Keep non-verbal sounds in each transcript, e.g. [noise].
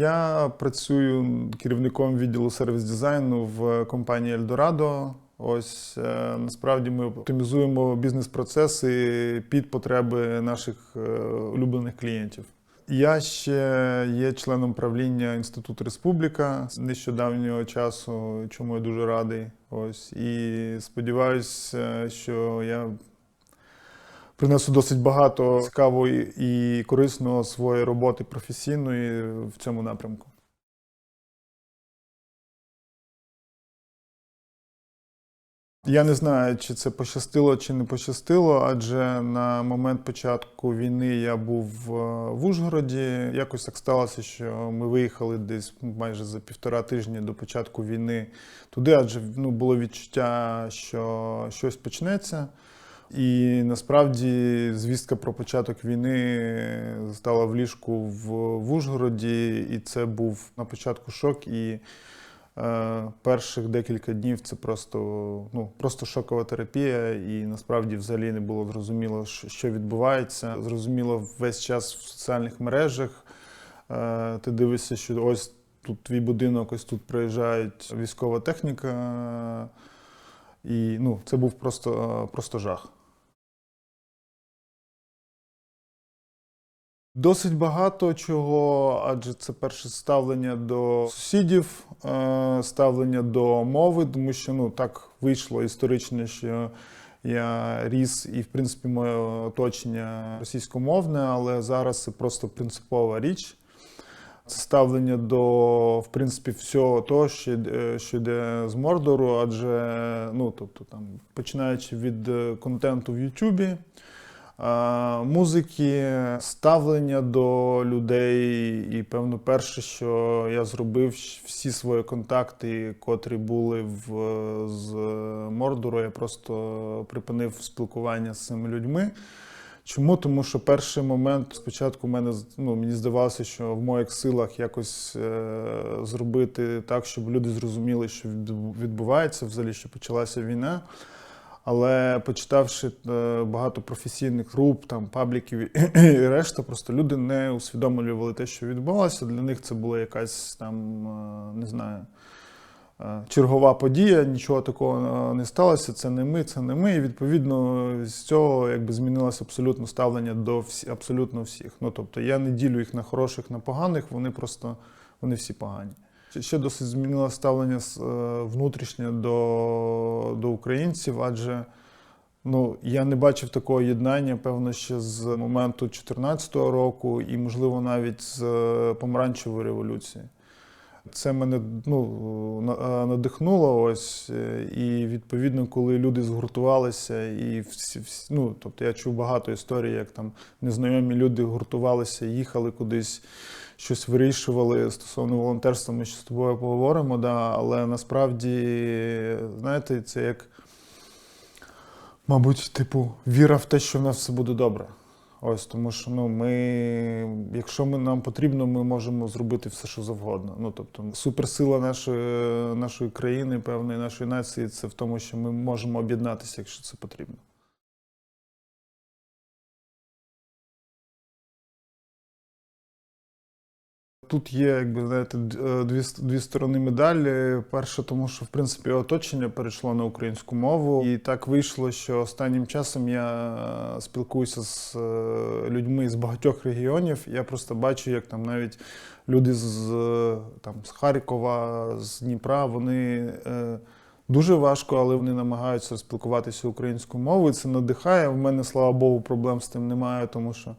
Я працюю керівником відділу сервіс-дизайну в компанії Eldorado. Ось е, насправді ми оптимізуємо бізнес-процеси під потреби наших е, улюблених клієнтів. Я ще є членом правління Інституту Республіка з нещодавнього часу, чому я дуже радий. Ось і сподіваюся, що я принесу досить багато цікавої і корисного своєї роботи професійної в цьому напрямку. Я не знаю, чи це пощастило, чи не пощастило, адже на момент початку війни я був е, в Ужгороді. Якось так сталося, що ми виїхали десь майже за півтора тижні до початку війни туди, адже ну, було відчуття, що щось почнеться. І насправді звістка про початок війни стала в ліжку в, в Ужгороді, і це був на початку шок. І е, перших декілька днів це просто, ну, просто шокова терапія, і насправді взагалі не було зрозуміло, що відбувається. Зрозуміло, весь час в соціальних мережах е, ти дивишся, що ось тут твій будинок, ось тут приїжджають військова техніка. І ну, це був просто, просто жах. Досить багато чого, адже це перше ставлення до сусідів, е, ставлення до мови, тому що ну так вийшло історично, що я ріс і, в принципі, моє оточення російськомовне, але зараз це просто принципова річ. Це ставлення до, в принципі, всього того, що, що йде з Мордору, адже ну, тобто, там, починаючи від е, контенту в Ютубі, музики, ставлення до людей. І, певно, перше, що я зробив, всі свої контакти, котрі були в, з Мордору, я просто припинив спілкування з цими людьми. Чому? Тому що перший момент спочатку мене ну, мені здавалося, що в моїх силах якось е, зробити так, щоб люди зрозуміли, що відбувається, взагалі, що почалася війна. Але почитавши е, багато професійних груп, там пабліків [clears throat] і, решта, просто люди не усвідомлювали те, що відбувалося. Для них це була якась там, е, не знаю, е, чергова подія, нічого такого не сталося. Це не ми, це не ми. І відповідно з цього якби змінилося абсолютно ставлення до всі, абсолютно всіх. Ну тобто я не ділю їх на хороших, на поганих, вони просто вони всі погані. Ще- досить змінило ставлення е, внутрішнє до, до українців, адже ну, я не бачив такого єднання, певно, ще з моменту 2014 року і, можливо, навіть з е, помаранчевої революції. Це мене ну, е, надихнуло ось, і відповідно, коли люди згуртувалися, і всі, всі ну, тобто я чув багато історій, як там незнайомі люди гуртувалися, їхали кудись, щось вирішували стосовно волонтерства. Ми ще з тобою поговоримо, да, але насправді, знаєте, це як, мабуть, типу, віра в те, що в нас все буде добре. Ось тому, що ну ми, якщо ми нам потрібно, ми можемо зробити все, що завгодно. Ну тобто, суперсила нашої, нашої країни, певної нашої нації, це в тому, що ми можемо об'єднатися, якщо це потрібно. Тут є, якби знаєте, е, дві, дві сторони медалі. Перше, тому що в принципі оточення перейшло на українську мову, і так вийшло, що останнім часом я е, спілкуюся з е, людьми з багатьох регіонів. Я просто бачу, як там навіть люди з, там, з Харкова, з Дніпра, вони. Дуже важко, але вони намагаються спілкуватися українською мовою. Це надихає. В мене, слава Богу, проблем з тим немає, тому що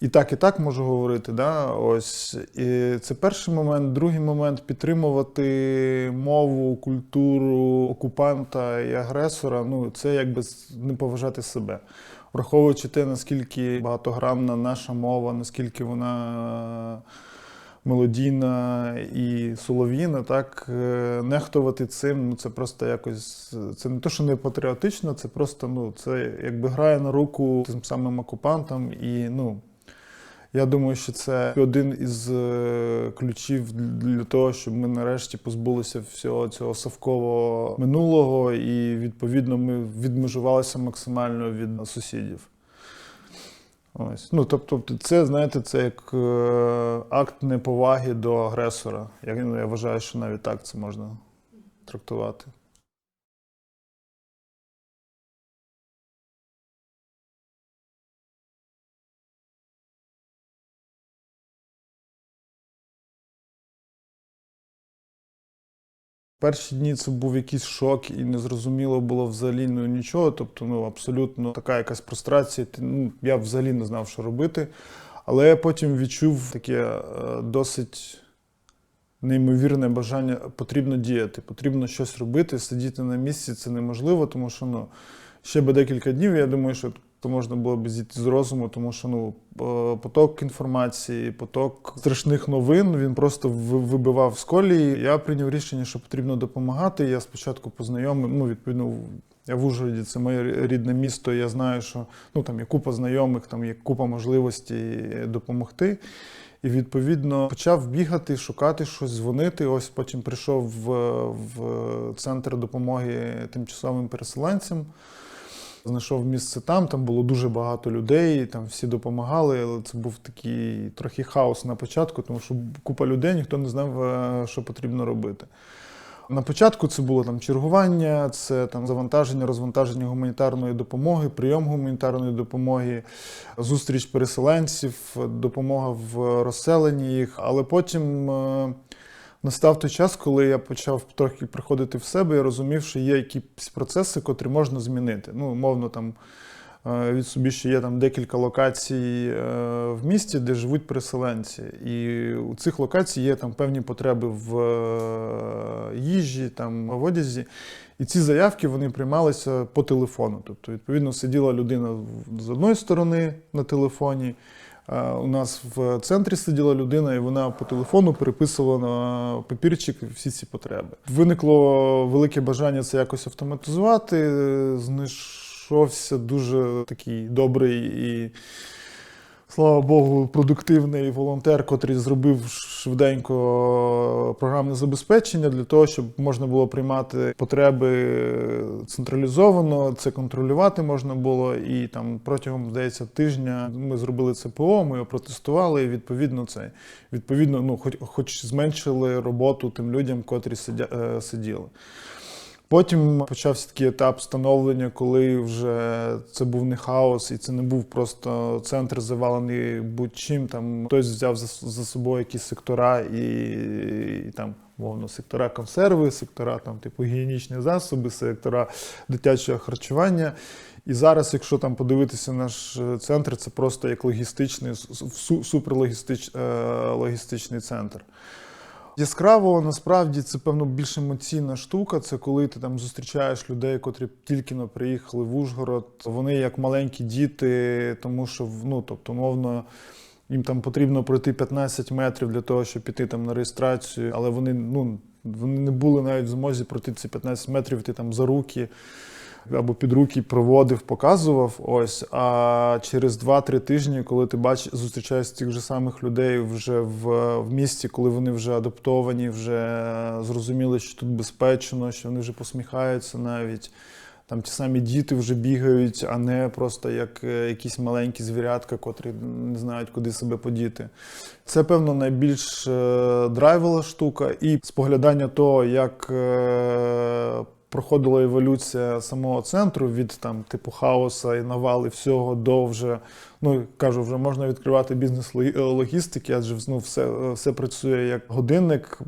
і так, і так можу говорити. Да? Ось і це перший момент. Другий момент підтримувати мову, культуру окупанта і агресора. Ну це якби не поважати себе. Враховуючи те, наскільки багатогранна наша мова, наскільки вона мелодійна і солов'їна, так е, нехтувати цим, ну це просто якось це не то, що не патріотично, це просто ну це якби грає на руку тим самим окупантам і ну. Я думаю, що це один із е, ключів для того, щоб ми нарешті позбулися всього цього совкового минулого, і відповідно ми відмежувалися максимально від сусідів. Ось. Ну, тобто, це, знаєте, це як е, акт неповаги до агресора. Я, ну, я вважаю, що навіть так це можна трактувати. Перші дні це був якийсь шок, і незрозуміло було взагалі ну, нічого. Тобто, ну абсолютно така якась прострація. Ну, я взагалі не знав, що робити. Але я потім відчув таке е, досить неймовірне бажання потрібно діяти, потрібно щось робити. Сидіти на місці це неможливо, тому що ну, ще би декілька днів, я думаю, що то можна було б зійти з розуму, тому що ну, е, поток інформації, поток страшних новин він просто вибивав з колії. Я прийняв рішення, що потрібно допомагати. Я спочатку познайомив, ну, відповідно, я в Ужгороді, це моє рідне місто. Я знаю, що ну, там є купа знайомих, там є купа можливостей допомогти. І відповідно почав бігати, шукати щось, дзвонити. Ось потім прийшов в, в центр допомоги тимчасовим переселенцям. Знайшов місце там, там було дуже багато людей, там всі допомагали. Але це був такий трохи хаос на початку, тому що купа людей, ніхто не знав, е, що потрібно робити. На початку це було там чергування, це там завантаження, розвантаження гуманітарної допомоги, прийом гуманітарної допомоги, зустріч переселенців, допомога в розселенні їх. Але потім е, настав той час, коли я почав трохи приходити в себе і розумів, що є якісь процеси, котрі можна змінити. Ну, умовно, там е, від собі ще є там декілька локацій е, в місті, де живуть переселенці. І у цих локацій є там певні потреби в е, їжі, там в одязі. І ці заявки вони приймалися по телефону. Тобто, відповідно, сиділа людина з одної сторони на телефоні. Е, У нас в центрі сиділа людина, і вона по телефону переписувала на папірчик всі ці потреби. Виникло велике бажання це якось автоматизувати. Знайшовся дуже такий добрий і слава Богу, продуктивний волонтер, котрий зробив швиденько програмне забезпечення для того, щоб можна було приймати потреби централізовано, це контролювати можна було. І там протягом здається тижня ми зробили це ПО, ми його протестували. І відповідно це відповідно, ну хоч, хоч зменшили роботу тим людям, котрі сидя, е, сиділи. Потім почався такий етап становлення, коли вже це був не хаос, і це не був просто центр завалений будь-чим. Там хтось взяв за, за собою якісь сектора і, і там, мовно, сектора консерви, сектора там, типу гігієнічні засоби, сектора дитячого харчування. І зараз, якщо там подивитися наш е, центр, це просто як логістичний, су- суперлогістич, е, логістичний центр. Яскраво насправді це певно більш емоційна штука. Це коли ти там зустрічаєш людей, котрі тільки но приїхали в Ужгород. Вони як маленькі діти, тому що ну, тобто, мовно. Їм там потрібно пройти 15 метрів для того, щоб піти там на реєстрацію, але вони ну вони не були навіть в змозі пройти ці 15 метрів, ти там за руки або під руки проводив, показував. Ось. А через 2-3 тижні, коли ти бачиш, зустрічаєш тих же самих людей вже в, в місті, коли вони вже адаптовані, вже зрозуміли, що тут безпечно, що вони вже посміхаються навіть. Там ті самі діти вже бігають, а не просто як е, якісь маленькі звірятка, котрі не знають, куди себе подіти. Це, певно, найбільш е, драйвова штука, і споглядання того, як е, проходила еволюція самого центру від там, типу хаоса і навали всього до вже, ну кажу, вже можна відкривати бізнес логістики, адже ну, все, все працює як годинник,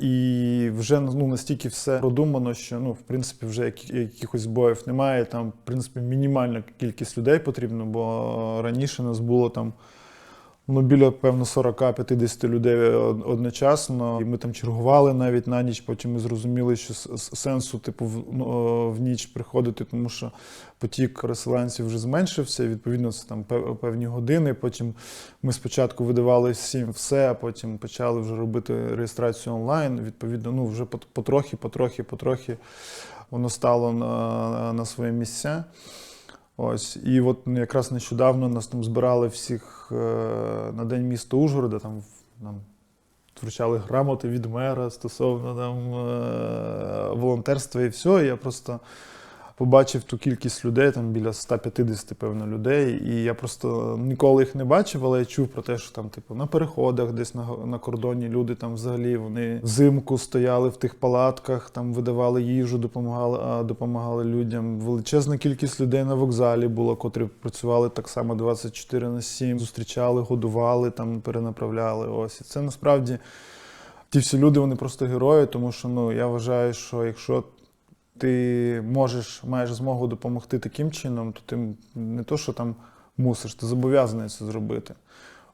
і вже ну, настільки все продумано, що ну, в принципі вже якихось збоїв немає. Там, в принципі, мінімальна кількість людей потрібно, бо раніше нас було там. Ну, біля, певно, 40-50 людей одночасно. І ми там чергували навіть на ніч. Потім ми зрозуміли, що сенсу, типу, в, ну, в ніч приходити, тому що потік переселенців вже зменшився. Відповідно, це там певні години. Потім ми спочатку видавали всім все, а потім почали вже робити реєстрацію онлайн. Відповідно, ну вже потрохи, потрохи, потрохи воно стало на, на свої місця. Ось, і от якраз нещодавно нас там збирали всіх е, на день міста Ужгорода, там нам вручали грамоти від мера стосовно там е, волонтерства і все. І я просто побачив ту кількість людей, там біля 150, певно, людей. І я просто ніколи їх не бачив, але я чув про те, що там, типу, на переходах, десь на, на кордоні люди там взагалі вони взимку стояли в тих палатках, там видавали їжу, допомагали, допомагали людям. Величезна кількість людей на вокзалі була, котрі працювали так само 24 на 7, зустрічали, годували, там перенаправляли. Ось і це насправді. Ті всі люди, вони просто герої, тому що ну я вважаю, що якщо ти можеш, маєш змогу допомогти таким чином, то ти не то, що там мусиш, ти зобов'язаний це зробити.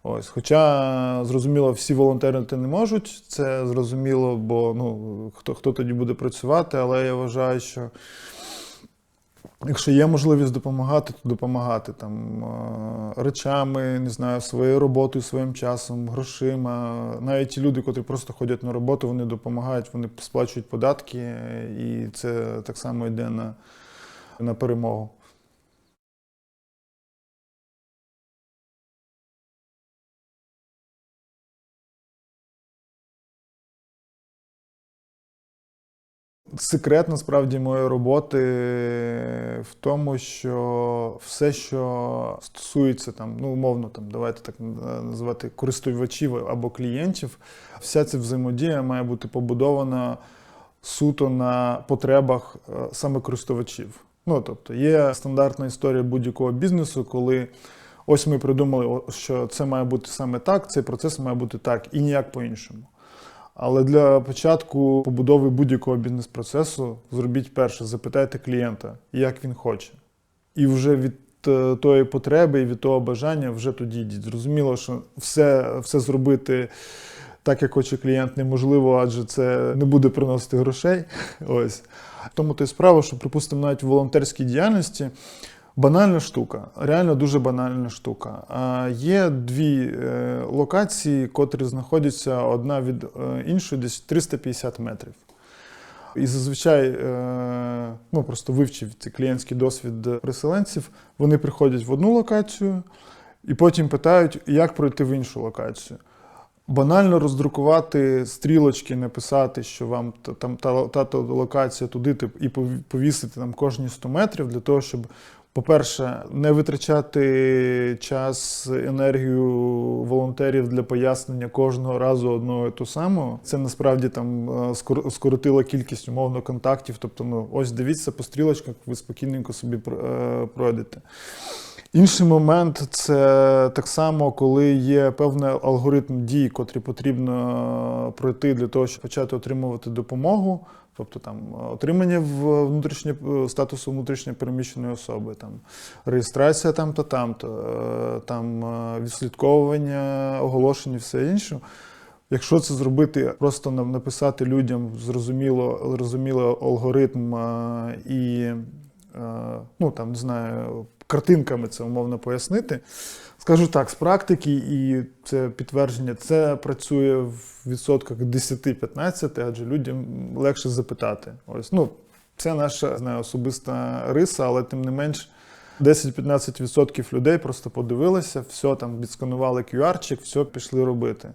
Ось, хоча зрозуміло, всі волонтерити не можуть, це зрозуміло, бо ну хто хто тоді буде працювати, але я вважаю, що якщо є можливість допомагати, то допомагати там е, речами, не знаю, своєю роботою, своїм часом, грошима. Навіть ті люди, котрі просто ходять на роботу, вони допомагають, вони сплачують податки, і це так само йде на, на перемогу. Секрет насправді моєї роботи в тому, що все, що стосується там, ну умовно, там давайте так називати користувачів або клієнтів, вся ця взаємодія має бути побудована суто на потребах е, саме користувачів. Ну тобто є стандартна історія будь-якого бізнесу, коли ось ми придумали, що це має бути саме так, цей процес має бути так і ніяк по-іншому. Але для початку побудови будь-якого бізнес-процесу зробіть перше, запитайте клієнта, як він хоче. І вже від е, тої потреби і від того бажання вже тоді йдіть. Зрозуміло, що все, все зробити так, як хоче клієнт, неможливо, адже це не буде приносити грошей. [laughs] Ось. Тому то й справа, що, припустимо, навіть в волонтерській діяльності. Банальна штука, реально дуже банальна штука. Є дві е, локації, котрі знаходяться одна від е, іншої десь 350 метрів. І зазвичай, е, ну просто вивчив цей клієнтський досвід переселенців, вони приходять в одну локацію і потім питають, як пройти в іншу локацію. Банально роздрукувати стрілочки, написати, що вам там та, та, та локація туди і повісити там кожні 100 метрів для того, щоб по-перше, не витрачати час, енергію волонтерів для пояснення кожного разу одного і того самого. Це насправді там е, скоротило кількість умовно контактів. Тобто, ну ось дивіться по стрілочках, ви спокійненько собі е, пройдете. Інший момент це так само, коли є певний алгоритм дій, котрі потрібно пройти для того, щоб почати отримувати допомогу. Тобто там отримання в внутрішнє статусу внутрішньо переміщеної особи, там реєстрація там-то, там-то, е, там е, відслідковування, оголошення, і все інше. Якщо це зробити, просто написати людям зрозуміло, зрозуміло алгоритм е, і ну там не знаю, картинками це умовно пояснити. Скажу так, з практики, і це підтвердження, це працює в відсотках 10-15, адже людям легше запитати. Ось, ну, Це наша знаю, особиста риса, але тим не менш 10-15% людей просто подивилися, все там відсканували QR-чик, все пішли робити.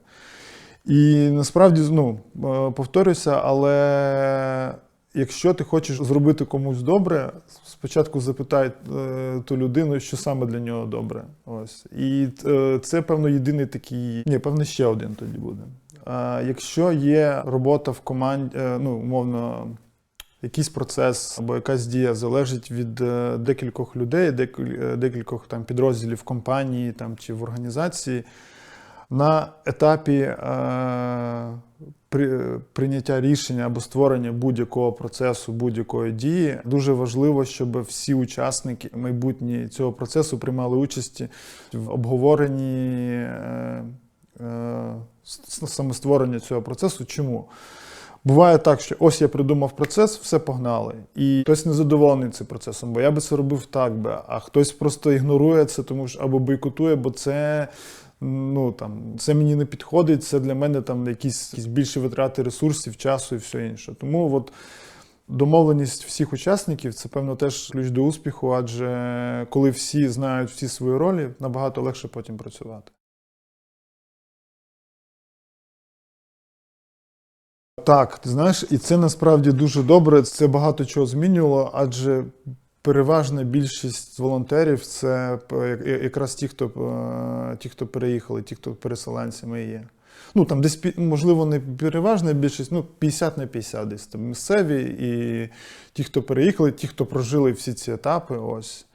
І насправді ну, е, повторюся, але Якщо ти хочеш зробити комусь добре, спочатку запитай е, ту людину, що саме для нього добре. Ось. І е, це, певно, єдиний такий, ні, певно, ще один тоді буде. А якщо є робота в команді, е, ну, умовно, якийсь процес або якась дія залежить від е, декількох людей, декіль, декількох там підрозділів компанії там, чи в організації, на етапі. Е, прийняття рішення або створення будь-якого процесу, будь-якої дії дуже важливо, щоб всі учасники майбутні цього процесу приймали участь в обговоренні е, е, саме створення цього процесу. Чому? Буває так, що ось я придумав процес, все погнали. І хтось не задоволений цим процесом, бо я би це робив так би, а хтось просто ігнорує це, тому що або бойкотує, бо це ну там це мені не підходить, це для мене там якісь, якісь більші витрати ресурсів, часу і все інше. Тому от домовленість всіх учасників це, певно, теж ключ до успіху, адже коли всі знають всі свої ролі, набагато легше потім працювати. Так, ти знаєш, і це насправді дуже добре. Це багато чого змінювало, адже переважна більшість волонтерів це якраз ті, хто е, ті, хто переїхали, ті, хто переселенцями є. Ну там десь можливо не переважна більшість, ну 50 на 50 десь там місцеві і ті, хто переїхали, ті, хто прожили всі ці етапи. Ось.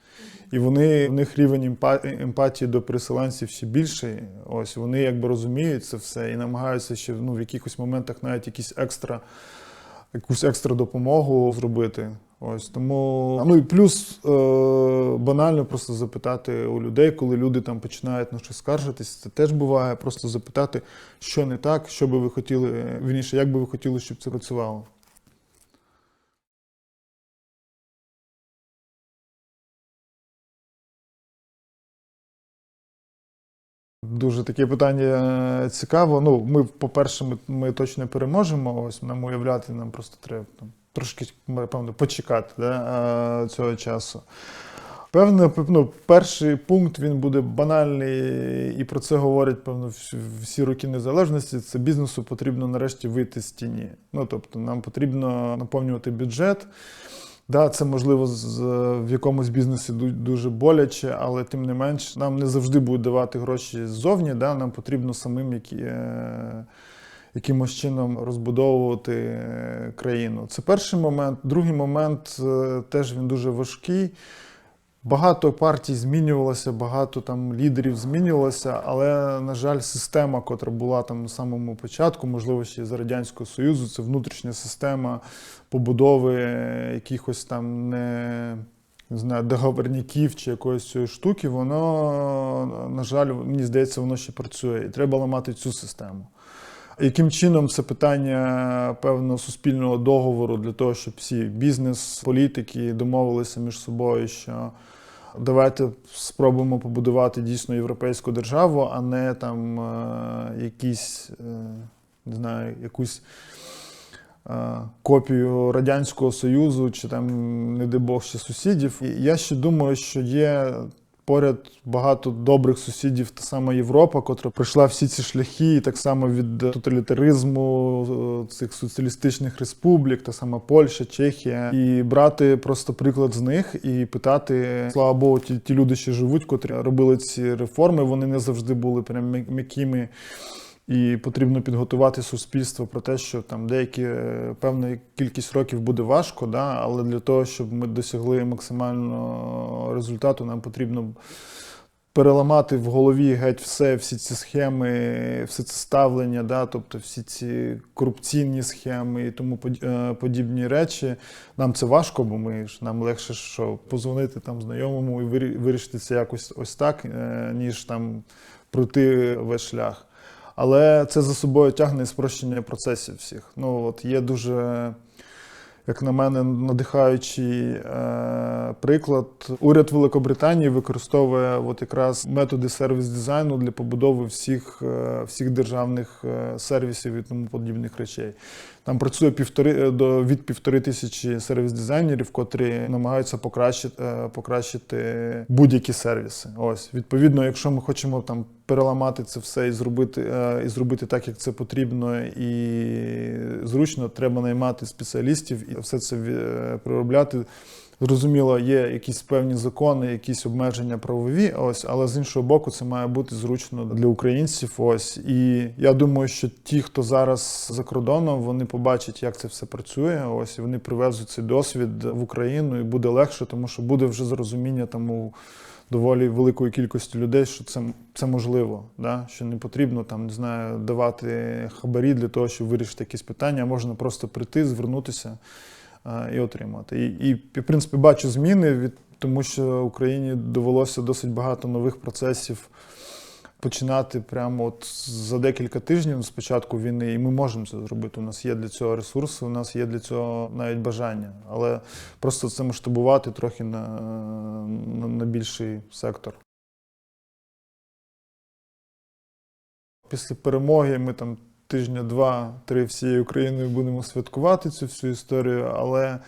І вони в них рівень емпатії до переселенців ще більший. Ось вони якби розуміють це все і намагаються ще ну, в якихось моментах навіть якісь екстра, якусь екстра допомогу зробити. Ось тому ну і плюс е, банально просто запитати у людей, коли люди там починають на щось скаржитись, це теж буває. Просто запитати, що не так, що би ви хотіли, вірніше, як би ви хотіли, щоб це працювало. Дуже таке питання е, цікаво. Ну, ми, по-перше, ми, ми точно переможемо. Ось нам уявляти, нам просто треба трошки, напевно, почекати да, е, цього часу. Певно, ну, перший пункт він буде банальний, і про це говорять, певно, всі роки незалежності. Це бізнесу потрібно нарешті вийти з тіні. Ну, тобто, нам потрібно наповнювати бюджет. Да, це можливо з- в якомусь бізнесі дуже боляче, але тим не менш, нам не завжди будуть давати гроші ззовні. Да, нам потрібно самим які, е, якимось чином розбудовувати е, країну. Це перший момент. Другий момент е, теж він дуже важкий. Багато партій змінювалося, багато там лідерів змінювалося, але, на жаль, система, котра була там на самому початку, можливо, ще з Радянського Союзу, це внутрішня система побудови якихось там не, не знаю, договорників чи якоїсь цієї штуки, воно, на жаль, мені здається, воно ще працює. І треба ламати цю систему. Яким чином це питання певного суспільного договору для того, щоб всі бізнес, політики домовилися між собою, що давайте спробуємо побудувати дійсно європейську державу, а не там е, якісь, е, не знаю, якусь е, копію Радянського Союзу чи там, не дай Бог, ще сусідів. І я ще думаю, що є поряд багато добрих сусідів, та сама Європа, котра пройшла всі ці шляхи, і так само від тоталітаризму е, цих соціалістичних республік, та сама Польща, Чехія, і брати просто приклад з них і питати, слава Богу, ті, ті люди, що живуть, котрі робили ці реформи, вони не завжди були прям м'якими. І потрібно підготувати суспільство про те, що там деякі е, певна кількість років буде важко, да, але для того, щоб ми досягли максимального результату, нам потрібно переламати в голові геть все, всі ці схеми, все це ставлення, да, тобто всі ці корупційні схеми і тому е, подібні речі. Нам це важко, бо ми ж нам легше що позвонити там знайомому і вирі- вирішити це якось ось так, е, ніж там пройти весь шлях. Але це за собою тягне і спрощення процесів всіх. Ну от є дуже, як на мене, надихаючий е, приклад. Уряд Великобританії використовує от якраз методи сервіс-дизайну для побудови всіх, е, всіх державних е, сервісів і тому подібних речей. Там працює півтори до від півтори тисячі сервіс-дизайнерів, котрі намагаються покращити, е, покращити будь-які сервіси. Ось відповідно, якщо ми хочемо там переламати це все і зробити, е, і зробити так, як це потрібно і зручно, треба наймати спеціалістів і все це е, проробляти. Зрозуміло, є якісь певні закони, якісь обмеження правові, ось, але з іншого боку, це має бути зручно для українців. Ось і я думаю, що ті, хто зараз за кордоном, вони побачать, як це все працює. Ось і вони привезуть цей досвід в Україну, і буде легше, тому що буде вже зрозуміння там у доволі великої кількості людей, що це, це можливо, да? що не потрібно там, не знаю, давати хабарі для того, щоб вирішити якісь питання, можна просто прийти, звернутися і отримати. І, і, в принципі, бачу зміни, від, тому що Україні довелося досить багато нових процесів починати прямо от за декілька тижнів з початку війни, і ми можемо це зробити. У нас є для цього ресурси, у нас є для цього навіть бажання. Але просто це масштабувати трохи на, на, на більший сектор. Після перемоги ми там тижня два-три всією Україною будемо святкувати цю всю історію, але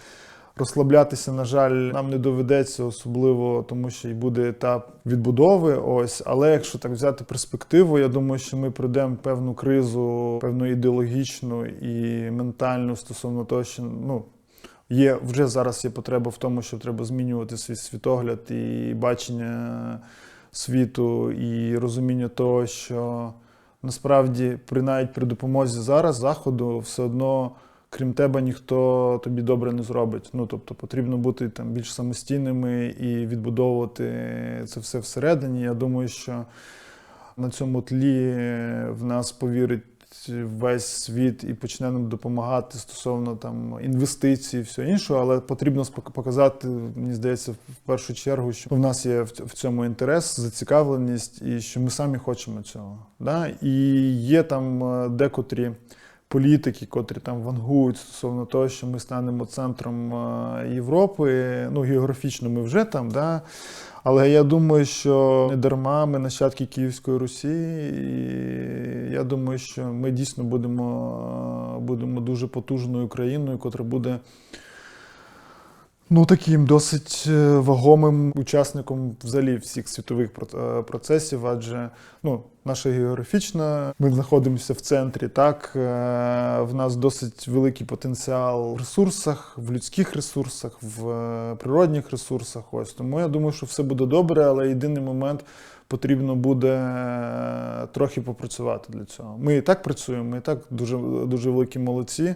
Розслаблятися, на жаль, нам не доведеться, особливо тому, що і буде етап відбудови. Ось, але якщо так взяти перспективу, я думаю, що ми пройдемо певну кризу, певну ідеологічну і ментальну стосовно того, що ну є вже зараз є потреба в тому, що треба змінювати свій світогляд і бачення світу, і розуміння того, що насправді при навіть при допомозі зараз заходу все одно. Крім тебе, ніхто тобі добре не зробить. Ну тобто потрібно бути там більш самостійними і відбудовувати це все всередині. Я думаю, що на цьому тлі в нас повірить весь світ і почне нам допомагати стосовно там інвестицій, все інше, але потрібно показати, мені здається, в першу чергу, що в нас є в цьому інтерес, зацікавленість, і що ми самі хочемо цього. Да? І є там е, декотрі політики, котрі там вангують стосовно того, що ми станемо центром е, Європи. Ну, географічно ми вже там, да? але я думаю, що не дарма ми нащадки Київської Русі, і я думаю, що ми дійсно будемо, будемо дуже потужною країною, котра буде. Ну, таким досить е, вагомим учасником взагалі всіх світових е, процесів, адже ну, наша географічна, ми знаходимося в центрі, так е, в нас досить великий потенціал в ресурсах, в людських ресурсах, в природних ресурсах. Ось тому я думаю, що все буде добре, але єдиний момент потрібно буде трохи попрацювати для цього. Ми і так працюємо, ми і так дуже, дуже великі молодці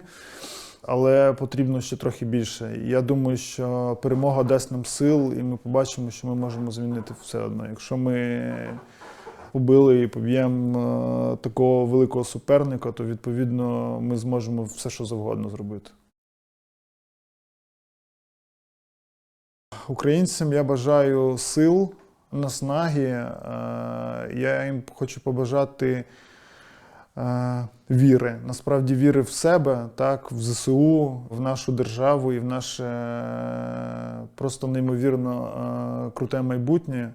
але потрібно ще трохи більше. Я думаю, що перемога дасть нам сил, і ми побачимо, що ми можемо змінити все одно. Якщо ми побили і поб'ємо е, такого великого суперника, то відповідно ми зможемо все, що завгодно зробити. Українцям я бажаю сил, наснаги. Е, Я їм хочу побажати віри, насправді віри в себе, так, в ЗСУ, в нашу державу і в наше е, просто неймовірно е, круте майбутнє.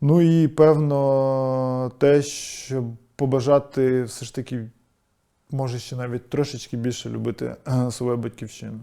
Ну і певно те, щоб побажати все ж таки, може ще навіть трошечки більше любити е, свою батьківщину.